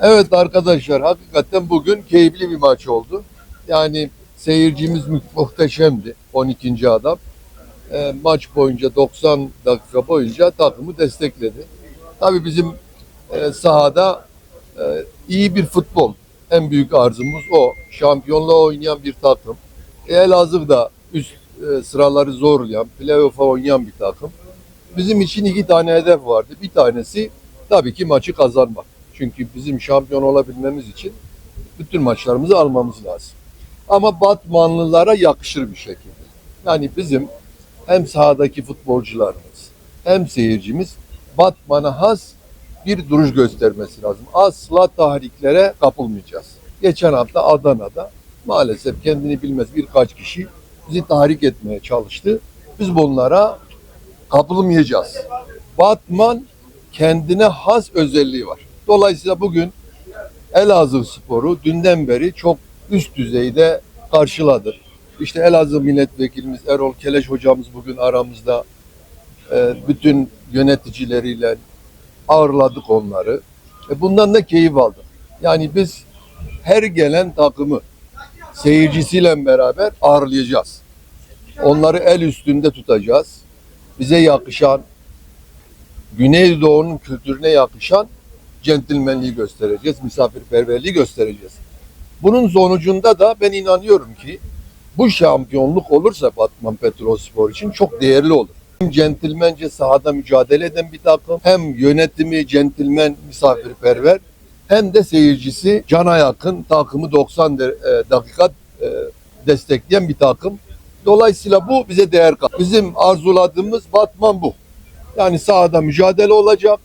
Evet arkadaşlar hakikaten bugün keyifli bir maç oldu. Yani seyircimiz mu- muhteşemdi 12. adam. Ee, maç boyunca 90 dakika boyunca takımı destekledi. Tabii bizim e, sahada e, iyi bir futbol. En büyük arzumuz o. Şampiyonluğa oynayan bir takım. E, Elazığ'da üst e, sıraları zorlayan, playoff'a oynayan bir takım. Bizim için iki tane hedef vardı. Bir tanesi tabii ki maçı kazanmak. Çünkü bizim şampiyon olabilmemiz için bütün maçlarımızı almamız lazım. Ama Batmanlılara yakışır bir şekilde. Yani bizim hem sahadaki futbolcularımız hem seyircimiz Batman'a has bir duruş göstermesi lazım. Asla tahriklere kapılmayacağız. Geçen hafta Adana'da maalesef kendini bilmez birkaç kişi bizi tahrik etmeye çalıştı. Biz bunlara kapılmayacağız. Batman kendine has özelliği var. Dolayısıyla bugün Elazığ Sporu dünden beri çok üst düzeyde karşıladı. İşte Elazığ milletvekilimiz Erol Keleş hocamız bugün aramızda e, bütün yöneticileriyle ağırladık onları. E, bundan da keyif aldık. Yani biz her gelen takımı seyircisiyle beraber ağırlayacağız. Onları el üstünde tutacağız. Bize yakışan, Güneydoğu'nun kültürüne yakışan centilmenliği göstereceğiz, misafirperverliği göstereceğiz. Bunun sonucunda da ben inanıyorum ki bu şampiyonluk olursa Batman Petrolspor için çok değerli olur. Hem centilmence sahada mücadele eden bir takım, hem yönetimi centilmen, misafirperver, hem de seyircisi cana yakın takımı 90 de- e, dakika e, destekleyen bir takım. Dolayısıyla bu bize değer kat. Bizim arzuladığımız Batman bu. Yani sahada mücadele olacak,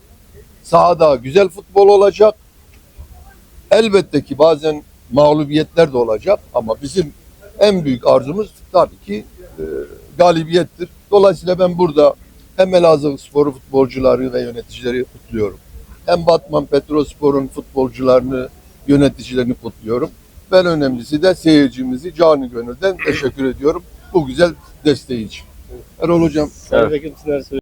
sahada güzel futbol olacak. Elbette ki bazen mağlubiyetler de olacak ama bizim en büyük arzumuz tabii ki e, galibiyettir. Dolayısıyla ben burada hem Elazığ Sporu futbolcuları ve yöneticileri kutluyorum. Hem Batman Petrospor'un futbolcularını, yöneticilerini kutluyorum. Ben önemlisi de seyircimizi canı gönülden teşekkür ediyorum bu güzel desteği için. Erol Hocam söyleyeceksiniz.